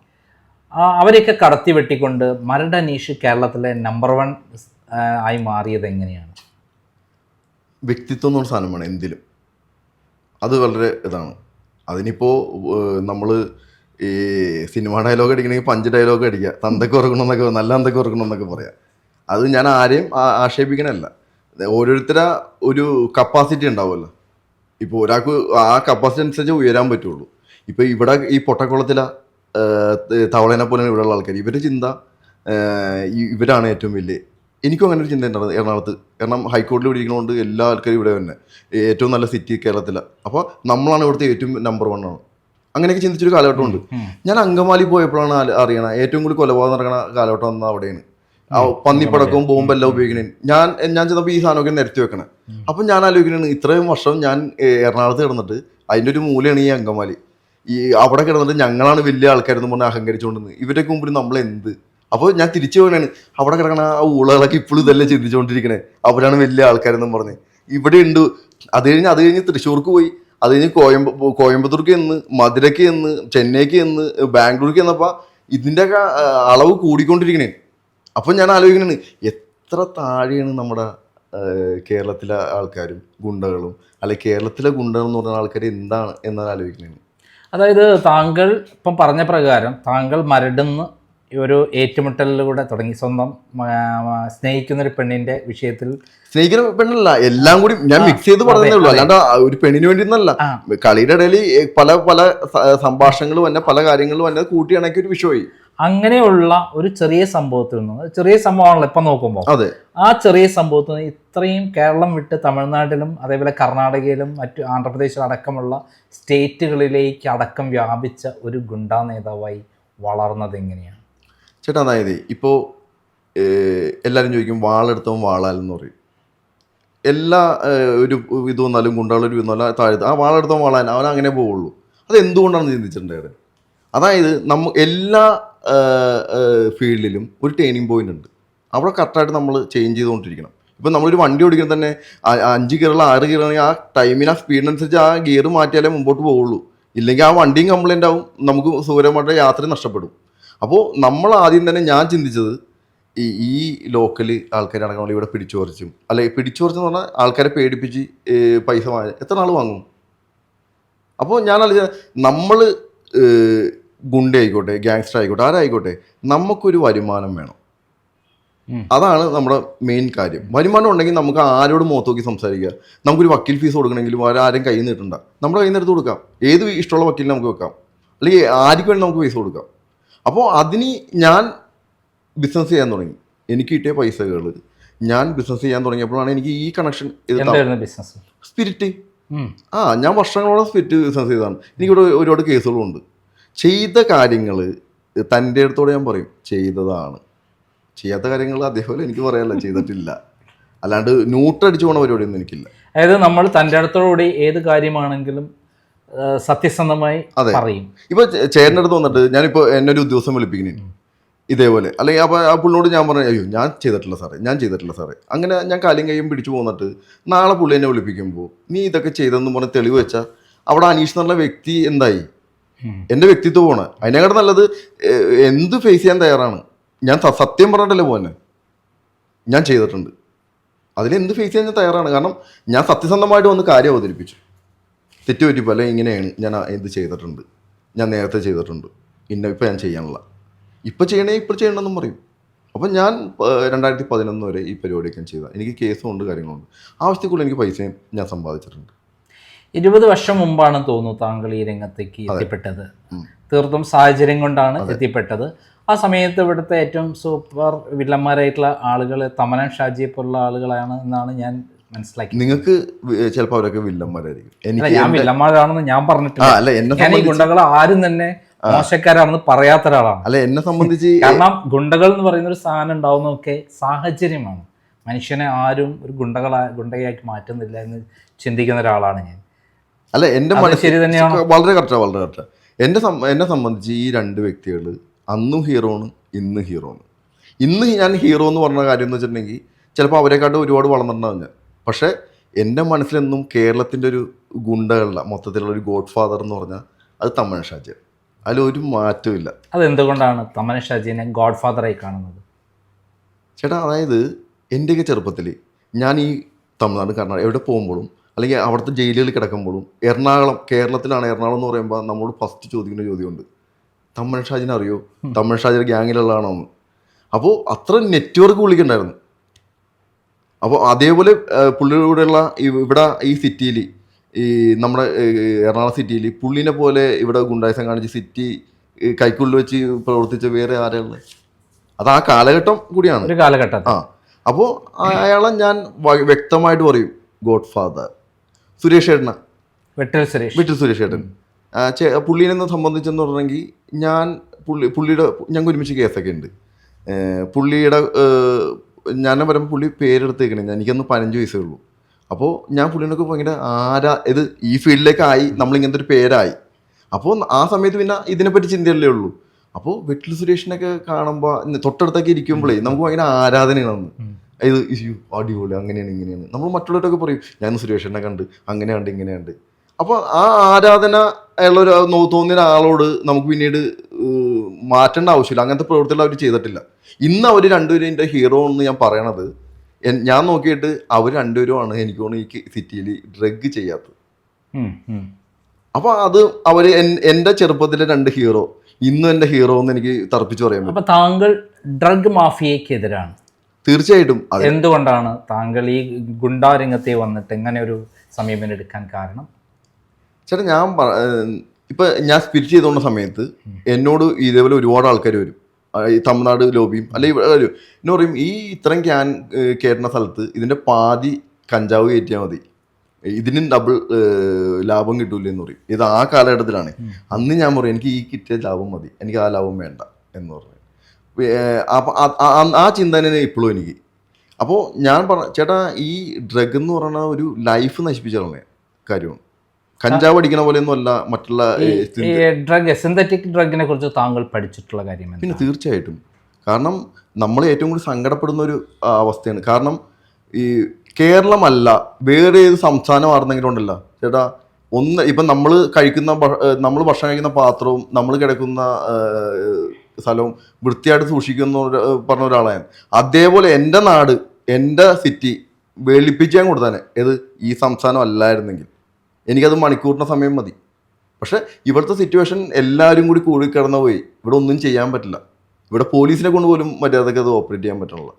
അവരെയൊക്കെ കടത്തി വെട്ടിക്കൊണ്ട് മരട് അനീഷ് കേരളത്തിലെ നമ്പർ വൺ ആയി മാറിയത് എങ്ങനെയാണ്? വ്യക്തിത്വം എന്നുള്ള പറഞ്ഞ സാധനമാണ് എന്തിലും. അത് വളരെ ഇതാണ്. അതിനിപ്പോൾ നമ്മൾ ഈ സിനിമ ഡയലോഗ് അടിക്കണമെങ്കിൽ പഞ്ച് ഡയലോഗ് അടിക്കുക. തന്തക്ക് ഉറക്കണം എന്നൊക്കെ നല്ല തന്തക്ക് ഉറക്കണം എന്നൊക്കെ പറയാം. അത് ഞാൻ ആരെയും ആക്ഷേപിക്കണമല്ല ഓരോരുത്തര ഒരു കപ്പാസിറ്റി ഉണ്ടാവുമല്ലോ. ഇപ്പോൾ ഒരാൾക്ക് ആ കപ്പാസിറ്റി അനുസരിച്ച് ഉയരാൻ പറ്റുള്ളൂ. ഇപ്പോൾ ഇവിടെ ഈ പൊട്ടക്കുളത്തിലെ തവളേനെ പോലെ ഇവിടെയുള്ള ആൾക്കാർ ഇവരുടെ ചിന്ത ഇവരാണ് ഏറ്റവും വലിയ. എനിക്കും അങ്ങനെ ഒരു ചിന്ത ഉണ്ടായിരുന്നു എറണാകുളത്ത്. കാരണം ഹൈക്കോടതിയിൽ ഇരിക്കുന്നതുകൊണ്ട് എല്ലാ ആൾക്കാരും ഇവിടെ തന്നെ. ഏറ്റവും നല്ല സിറ്റി കേരളത്തിലാണ് അപ്പോൾ നമ്മളാണ് ഇവിടുത്തെ ഏറ്റവും നമ്പർ വൺ ആണ്. അങ്ങനെയൊക്കെ ചിന്തിച്ചൊരു കാലഘട്ടമുണ്ട്. ഞാൻ അങ്കമാലി പോയപ്പോഴാണ് അറിയണ ഏറ്റവും കൂടുതൽ കൊലപാതകം നടക്കുന്ന കാലഘട്ടം വന്നത് അവിടെയാണ്. ആ പന്നിപ്പടക്കവും ബോംബെല്ലാം ഉപയോഗിക്കണേ. ഞാൻ ഞാൻ ചെന്നപ്പോൾ ഈ സാധനമൊക്കെ നിരത്തി വെക്കണേ. അപ്പം ഞാൻ ആലോചിക്കണേ ഇത്രയും വർഷം ഞാൻ എറണാകുളത്ത് കിടന്നിട്ട് അതിന്റെ ഒരു മൂലയാണ് ഈ അങ്കമാലി. ഈ അവിടെ കിടന്നിട്ട് ഞങ്ങളാണ് വലിയ ആൾക്കാരെന്ന് പറഞ്ഞ് അഹങ്കരിച്ചുകൊണ്ടിരുന്നത്. ഇവരൊക്കെ മുമ്പിൽ നമ്മൾ എന്ത് അപ്പോൾ ഞാൻ തിരിച്ചു പോകണേ അവിടെ കിടക്കണ ആ ഊളകളൊക്കെ ഇപ്പോഴും ഇതെല്ലാം ചിന്തിച്ചുകൊണ്ടിരിക്കണേ അവരാണ് വലിയ ആൾക്കാരെന്നും പറഞ്ഞ്. ഇവിടെ ഉണ്ട് അത് കഴിഞ്ഞ് അത് കഴിഞ്ഞ് തൃശ്ശൂർക്ക് പോയി. അത് കഴിഞ്ഞ് കോയമ്പ കോയമ്പത്തൂർക്ക് എന്ന് മധുരയ്ക്ക് എന്ന് ചെന്നൈക്ക് എന്ന് ബാംഗ്ലൂർക്ക് എന്നപ്പോൾ ഇതിന്റെയൊക്കെ അളവ് കൂടിക്കൊണ്ടിരിക്കണേ. അപ്പം ഞാൻ ആലോചിക്കണേ എത്ര താഴെയാണ് നമ്മുടെ കേരളത്തിലെ ആൾക്കാരും ഗുണ്ടകളും അല്ലെ കേരളത്തിലെ ഗുണ്ടകൾ എന്ന് പറഞ്ഞ ആൾക്കാർ എന്താണ് എന്നാണ് ആലോചിക്കണേ? അതായത് താങ്കൾ ഇപ്പം പറഞ്ഞ പ്രകാരം താങ്കൾ മരടുന്ന് ഒരു ഏറ്റുമുട്ടലിലൂടെ തുടങ്ങി. സ്വന്തം സ്നേഹിക്കുന്ന ഒരു പെണ്ണിന്റെ വിഷയത്തിൽ സ്നേഹിക്കുന്ന പെണ്ണല്ല എല്ലാം കൂടി ഞാൻ മിക്സ് ചെയ്ത് പറഞ്ഞേ ഉള്ളൂ. അല്ലാണ്ട് ഒരു പെണ്ണിന് വേണ്ടി ഒന്നല്ല കളിയുടെ ഇടയിൽ പല പല സംഭാഷണങ്ങളും വന്നെ പല കാര്യങ്ങൾ വന്നെ കൂട്ടിയാണെങ്കിൽ ഒരു വിഷയമായി. അങ്ങനെയുള്ള ഒരു ചെറിയ സംഭവത്തിൽ നിന്ന് ചെറിയ സംഭവമാണല്ലോ ഇപ്പം നോക്കുമ്പോൾ അതെ. ആ ചെറിയ സംഭവത്തിൽ നിന്ന് ഇത്രയും കേരളം വിട്ട് തമിഴ്നാട്ടിലും അതേപോലെ കർണാടകയിലും മറ്റു ആന്ധ്രാപ്രദേശിലും അടക്കമുള്ള സ്റ്റേറ്റുകളിലേക്ക് അടക്കം വ്യാപിച്ച ഒരു ഗുണ്ടാ നേതാവായി വളർന്നത് എങ്ങനെയാണ്? ചേട്ടാ അതായത് ഇപ്പോൾ എല്ലാവരും ചോദിക്കും വാളെടുത്തവൻ വാളാലെന്ന് പറയും. എല്ലാ ഒരു ഇത് വന്നാലും ഗുണ്ടകളൊരു ഒരു വന്നാലും താഴത്ത് ആ വാളെടുത്തവൻ വാളാൻ അവൻ അങ്ങനെ പോവുള്ളൂ. അത് എന്തുകൊണ്ടാണ് ചിന്തിച്ചിട്ടുണ്ടായത് അതായത് നമ്മ എല്ലാ ഫീൽഡിലും ഒരു ടേണിംഗ് പോയിന്റ് ഉണ്ട്. അവിടെ കറക്റ്റായിട്ട് നമ്മൾ ചേഞ്ച് ചെയ്തുകൊണ്ടിരിക്കണം. ഇപ്പം നമ്മളൊരു വണ്ടി ഓടിക്കുമ്പോൾ തന്നെ അഞ്ച് ഗിയറുള്ള ആറ് ഗിയറാണെങ്കിൽ ആ ടൈമിന് ആ സ്പീഡിനനുസരിച്ച് ആ ഗിയർ മാറ്റിയാലേ മുമ്പോട്ട് പോവുള്ളൂ. ഇല്ലെങ്കിൽ ആ വണ്ടിയും കംപ്ലൈന്റ് ആവും. നമുക്ക് സുഖകരമായിട്ട് യാത്ര നഷ്ടപ്പെടും. അപ്പോൾ നമ്മൾ ആദ്യം തന്നെ ഞാൻ ചിന്തിച്ചത് ഈ ഈ ലോക്കൽ ആൾക്കാരെ അടക്കം ഇവിടെ പിടിച്ചു അല്ലെ പിടിച്ചു പറഞ്ഞാൽ ആൾക്കാരെ പേടിപ്പിച്ച് പൈസ വാങ്ങി എത്ര നാൾ വാങ്ങും? അപ്പോൾ ഞാൻ ആലോചിച്ച നമ്മൾ ഗുണ്ട ആയിക്കോട്ടെ ഗ്യാങ്സ്റ്റർ ആയിക്കോട്ടെ ആരായിക്കോട്ടെ നമുക്കൊരു വരുമാനം വേണം. അതാണ് നമ്മുടെ മെയിൻ കാര്യം. വരുമാനം ഉണ്ടെങ്കിൽ നമുക്ക് ആരോട് മുഖത്ത് നോക്കി സംസാരിക്കുക. നമുക്കൊരു വക്കീൽ ഫീസ് കൊടുക്കണമെങ്കിലും വേറെ ആരും കയ്യിൽ നിന്ന് കിട്ടണ്ട നമ്മുടെ കയ്യിൽ നിന്ന് എടുത്ത് കൊടുക്കാം. ഏത് ഇഷ്ടമുള്ള വക്കീലിന് നമുക്ക് വെക്കാം. അല്ലെങ്കിൽ ആർക്ക് വേണ്ടി നമുക്ക് പൈസ കൊടുക്കാം. അപ്പോൾ അതിന് ഞാൻ ബിസിനസ് ചെയ്യാൻ തുടങ്ങി. എനിക്ക് കിട്ടിയ പൈസകൾ ഞാൻ ബിസിനസ് ചെയ്യാൻ തുടങ്ങിയപ്പോഴാണ് എനിക്ക് ഈ കണക്ഷൻ ബിസിനസ് സ്പിരിറ്റ് ആ ഞാൻ വർഷങ്ങളോളം സ്പിരിറ്റ് ബിസിനസ് ചെയ്തതാണ്. എനിക്കിവിടെ ഒരുപാട് കേസുകളുണ്ട്. ചെയ്ത കാര്യങ്ങൾ തന്റെ അടുത്തോടെ ഞാൻ പറയും ചെയ്തതാണ്. ചെയ്യാത്ത കാര്യങ്ങൾ അതേപോലെ എനിക്ക് പറയാനല്ല ചെയ്തിട്ടില്ല. അല്ലാണ്ട് ന്യൂട്ടടിച്ചു പോണ പരിപാടിയൊന്നും എനിക്കില്ല. അതായത് നമ്മൾ തന്റെ അടുത്തോടുകൂടി ഏത് കാര്യമാണെങ്കിലും സത്യസന്ധമായി അതെ. പറയും. ഇപ്പൊ ചേട്ടനടുത്ത് ചേട്ടന്റെ അടുത്ത് വന്നിട്ട് ഞാനിപ്പോ എന്നെ ഒരു ദിവസം വിളിപ്പിക്കുന്നു. ഇതേപോലെ. അല്ലെങ്കിൽ അപ്പൊ ആ പുള്ളിനോട് ഞാൻ പറഞ്ഞു അയ്യോ ഞാൻ ചെയ്തിട്ടില്ല സാറേ ഞാൻ ചെയ്തിട്ടില്ല സാറേ. അങ്ങനെ ഞാൻ കാലും കയ്യും പിടിച്ചു പോന്നിട്ട് നാളെ പുള്ളി എന്നെ വിളിപ്പിക്കുമ്പോൾ നീ ഇതൊക്കെ ചെയ്തെന്ന് പറഞ്ഞ് തെളിവ് വെച്ചാൽ അവിടെ അനീഷ് എന്നുള്ള വ്യക്തി എന്തായി? എന്റെ എന്റെ വ്യക്തിത്വമാണ് അതിനേക്കാൾ നല്ലത് എന്ത് ഫേസ് ചെയ്യാൻ തയ്യാറാണ്? ഞാൻ സത്യം പറഞ്ഞിട്ടല്ലേ പോന്നെ? ഞാൻ ചെയ്തിട്ടുണ്ട്. അതിലെന്ത് ഫേസ് ചെയ്യാൻ ഞാൻ തയ്യാറാണ്? കാരണം ഞാൻ സത്യസന്ധമായിട്ട് വന്ന് കാര്യം അവതരിപ്പിച്ചു. തെറ്റ് പറ്റി അല്ലെങ്കിൽ ഇങ്ങനെയാണ് ഞാൻ ഇത് ചെയ്തിട്ടുണ്ട്. ഞാൻ നേരത്തെ ചെയ്തിട്ടുണ്ട്. ഇന്ന ഇപ്പം ഞാൻ ചെയ്യാനുള്ള. ഇപ്പം ചെയ്യണേ ഇപ്പം ചെയ്യണമെന്നും പറയും. അപ്പം ഞാൻ രണ്ടായിരത്തി പതിനൊന്ന് വരെ ഈ പരിപാടിയൊക്കെ ചെയ്ത. എനിക്ക് കേസും ഉണ്ട് കാര്യങ്ങളുണ്ട്. ആവശ്യത്തിൽ എനിക്ക് പൈസയും ഞാൻ സമ്പാദിച്ചിട്ടുണ്ട്. ഇരുപത് വർഷം മുമ്പാണ് തോന്നുന്നു താങ്കൾ ഈ രംഗത്തേക്ക് എത്തിപ്പെട്ടത്. തീർത്തും സാഹചര്യം കൊണ്ടാണ് എത്തിപ്പെട്ടത്. ആ സമയത്ത് ഇവിടുത്തെ ഏറ്റവും സൂപ്പർ വില്ലന്മാരായിട്ടുള്ള ആളുകൾ തമനൻ ഷാജിയെ പോലുള്ള ആളുകളാണ് എന്നാണ് ഞാൻ മനസ്സിലാക്കിയത് നിങ്ങൾക്ക് ചിലപ്പോൾ അവരൊക്കെ വില്ലന്മാരായിരിക്കും. എനിക്ക് ഞാൻ വില്ലന്മാരാണെന്ന് ഞാൻ പറഞ്ഞിട്ടില്ല. അല്ല എന്നെ ഞാൻ ഈ ഗുണ്ടകൾ ആരും തന്നെ മോശക്കാരാണെന്ന് പറയാത്ത ഒരാളാണ്. അല്ല എന്നെ സംബന്ധിച്ച് [LAUGHS] കാരണം ഗുണ്ടകൾ എന്ന് പറയുന്ന ഒരു സാധനം ഉണ്ടാവുന്നതൊക്കെ സാഹചര്യമാണ്. മനുഷ്യനെ ആരും ഒരു ഗുണ്ടകളാ ഗുണ്ടയാക്കി മാറ്റുന്നില്ല എന്ന് ചിന്തിക്കുന്ന ഒരാളാണ് ഞാൻ. അല്ല എന്റെ ശരി തന്നെയാണോ? വളരെ കറക്റ്റ് വളരെ കറക്റ്റ്. എന്റെ എന്നെ സംബന്ധിച്ച് ഈ രണ്ട് വ്യക്തികൾ അന്നും ഹീറോ ആണ് ഇന്ന് ഹീറോ ആണ്. ഇന്ന് ഞാൻ ഹീറോ എന്ന് പറഞ്ഞ കാര്യം എന്ന് വെച്ചിട്ടുണ്ടെങ്കിൽ ചിലപ്പോൾ അവരെക്കാട്ടും ഒരുപാട് വളർന്നിട്ടുണ്ടാവും ഞാൻ. പക്ഷേ എന്റെ മനസ്സിലെന്നും കേരളത്തിന്റെ ഒരു ഗുണ്ടകളില്ല മൊത്തത്തിലുള്ള ഒരു ഗോഡ് ഫാദർ എന്ന് പറഞ്ഞാൽ അത് തമ്മൻ ഷാജി അതിലൊരു മാറ്റവും ഇല്ല. അതെന്തുകൊണ്ടാണ് തമന ഷാജിനെ ഗോഡ് ഫാദറായി കാണുന്നത്? ചേട്ടാ അതായത് എന്റെയൊക്കെ ചെറുപ്പത്തിൽ ഞാൻ ഈ തമിഴ്നാട് കർണാടക എവിടെ പോകുമ്പോഴും അല്ലെങ്കിൽ അവിടുത്തെ ജയിലുകളിൽ കിടക്കുമ്പോഴും എറണാകുളം കേരളത്തിലാണ് എറണാകുളം എന്ന് പറയുമ്പോൾ നമ്മളോട് ഫസ്റ്റ് ചോദിക്കുന്ന ചോദ്യമുണ്ട്. തമ്മൻ ഷാജിനെ അറിയോ തമ്മൻ ഷാജിയുടെ ഗ്യാങ്ങിലുള്ളതാണോ എന്ന്. അപ്പോൾ അത്ര നെറ്റ്വർക്ക് വിളിക്കണ്ടായിരുന്നു അപ്പോൾ അതേപോലെ പുള്ളിയുടെയുള്ള പുള്ളിയുടെ കൂടെയുള്ള ഇവിടെ ഈ സിറ്റിയിൽ ഈ നമ്മുടെ എറണാകുളം സിറ്റിയിൽ പുള്ളിനെ പോലെ ഇവിടെ ഗുണ്ടായസം കാണിച്ച് സിറ്റി കൈക്കുള്ളിൽ വെച്ച് പ്രവർത്തിച്ച വേറെ ആരാളുള്ളത് അത് ആ കാലഘട്ടം കൂടിയാണ്. ഒരു കാലഘട്ടം. ആ. അപ്പോൾ അയാളെ ഞാൻ വ്യക്തമായിട്ട് പറയും ഗോഡ് ഫാദർ സുരേഷ് ഏട്ടന? വെട്ടൽ സുരേഷ്. വിട്ടൽ സുരേഷ് ഏട്ടൻ. പുള്ളീനെ സംബന്ധിച്ചെന്ന് പറഞ്ഞെങ്കിൽ ഞാൻ പുള്ളി പുള്ളിയുടെ ഞങ്ങൾക്ക് ഒരുമിച്ച് കേസൊക്കെ ഉണ്ട്. പുള്ളിയുടെ ഞാൻ പറയുമ്പോൾ പുള്ളി പേരെടുത്തേക്കണേ. ഞാൻ എനിക്കൊന്ന് പതിനഞ്ച് വയസ്സേ ഉള്ളൂ. അപ്പോൾ ഞാൻ പുള്ളിനൊക്കെ ഭയങ്കര ആരാ ഇത് ഈ ഫീൽഡിലേക്കായി നമ്മളിങ്ങനത്തെ ഒരു പേരായി. അപ്പോൾ ആ സമയത്ത് പിന്നെ ഇതിനെപ്പറ്റി ചിന്തയല്ലേ ഉള്ളൂ. അപ്പോൾ വെട്ടിൽ സുരേഷിനൊക്കെ കാണുമ്പോൾ തൊട്ടടുത്തൊക്കെ ഇരിക്കുമ്പോഴേ നമുക്ക് ഭയങ്കര ആരാധനകളാണ്. ഇത് ഇയ്യോ, അടിപൊളി അങ്ങനെയാണ് ഇങ്ങനെയാണ്. നമ്മൾ മറ്റുള്ളവരൊക്കെ പറയും ഞാൻ സുരേഷിനെ കണ്ട് അങ്ങനെയുണ്ട് ഇങ്ങനെയുണ്ട്. അപ്പോൾ ആ ആരാധന ഉള്ളൊരു തോന്നിയ ആളോട് നമുക്ക് പിന്നീട് മാറ്റേണ്ട ആവശ്യമില്ല. അങ്ങനത്തെ പ്രവൃത്തികൾ അവർ ചെയ്തിട്ടില്ല. ഇന്ന് അവർ രണ്ടുപേരും ഹീറോ എന്ന് ഞാൻ പറയണത് ഞാൻ നോക്കിയിട്ട് അവർ രണ്ടുപേരുമാണ് എനിക്ക് തോന്നുന്നു ഈ സിറ്റിയിൽ ഡ്രഗ് ചെയ്യാത്തത്. അപ്പോൾ അത് അവർ എന്റെ ചെറുപ്പത്തിലെ രണ്ട് ഹീറോ ഇന്നും എന്റെ ഹീറോ എന്ന് എനിക്ക് തർപ്പിച്ചു പറയാൻ പറ്റും. അപ്പൊ താങ്കൾ ഡ്രഗ് മാഫിയക്കെതിരാണ് തീർച്ചയായിട്ടും എന്തുകൊണ്ടാണ് താങ്കൾ ഈ ഗുണ്ടാരംഗത്തെ വന്നിട്ട് ഇങ്ങനെ ഒരു സമീപനം എടുക്കാൻ കാരണം? ചേട്ടാ ഞാൻ ഇപ്പൊ ഞാൻ സ്പിരിറ്റ് ചെയ്തുകൊണ്ട സമയത്ത് എന്നോട് ഇതേപോലെ ഒരുപാട് ആൾക്കാർ വരും. ഈ തമിഴ്നാട് ലോബിയും അല്ലെങ്കിൽ ഇവിടെ എന്നെ പറയും ഈ ഇത്രയും ക്യാൻ കയറ്റുന്ന സ്ഥലത്ത് ഇതിന്റെ പാതി കഞ്ചാവ് കയറ്റിയാൽ മതി. ഇതിനും ഡബിൾ ലാഭം കിട്ടൂല എന്ന് പറയും. ഇത് ആ കാലഘട്ടത്തിലാണ്. അന്ന് ഞാൻ പറയും എനിക്ക് ഈ കിട്ടിയ ലാഭം മതി. എനിക്ക് ആ ലാഭം വേണ്ട എന്ന് പറഞ്ഞു അപ്പം ആ ചിന്ത തന്നെ ഇപ്പോഴും എനിക്ക്. അപ്പോൾ ഞാൻ പറ ചേട്ടാ ഈ ഡ്രഗ് എന്ന് പറയുന്ന ഒരു ലൈഫ് നശിപ്പിച്ചാണ് കാര്യമാണ്. കഞ്ചാവ് അടിക്കുന്ന പോലെയൊന്നും അല്ല മറ്റുള്ള ഡ്രഗ് സിന്തറ്റിക് ഡ്രഗിനെ കുറിച്ച് താങ്കൾ പഠിച്ചിട്ടുള്ള കാര്യം പിന്നെ തീർച്ചയായിട്ടും. കാരണം നമ്മൾ ഏറ്റവും കൂടുതൽ സങ്കടപ്പെടുന്ന ഒരു അവസ്ഥയാണ്. കാരണം ഈ കേരളമല്ല വേറെ ഏത് സംസ്ഥാനമായിരുന്നെങ്കിലും ഉണ്ടല്ലോ. ചേട്ടാ ഒന്ന് ഇപ്പം നമ്മൾ കഴിക്കുന്ന നമ്മൾ ഭക്ഷണം കഴിക്കുന്ന പാത്രവും നമ്മൾ കിടക്കുന്ന സ്ഥലവും വൃത്തിയായിട്ട് സൂക്ഷിക്കുന്ന പറഞ്ഞ ഒരാളാണ്. അതേപോലെ എന്റെ നാട് എന്റെ സിറ്റി വെളുപ്പിച്ചാൻ കൊടുത്താനെ ഏത്? ഈ സംസ്ഥാനം അല്ലായിരുന്നെങ്കിൽ. എനിക്കത് മണിക്കൂറിന്റെ സമയം മതി. പക്ഷെ ഇവിടുത്തെ സിറ്റുവേഷൻ എല്ലാവരും കൂടി കൂടി കിടന്നു പോയി ഇവിടെ ഒന്നും ചെയ്യാൻ പറ്റില്ല. ഇവിടെ പോലീസിനെ കൊണ്ട് പോലും അത് ഓപ്പറേറ്റ് ചെയ്യാൻ പറ്റണില്ല.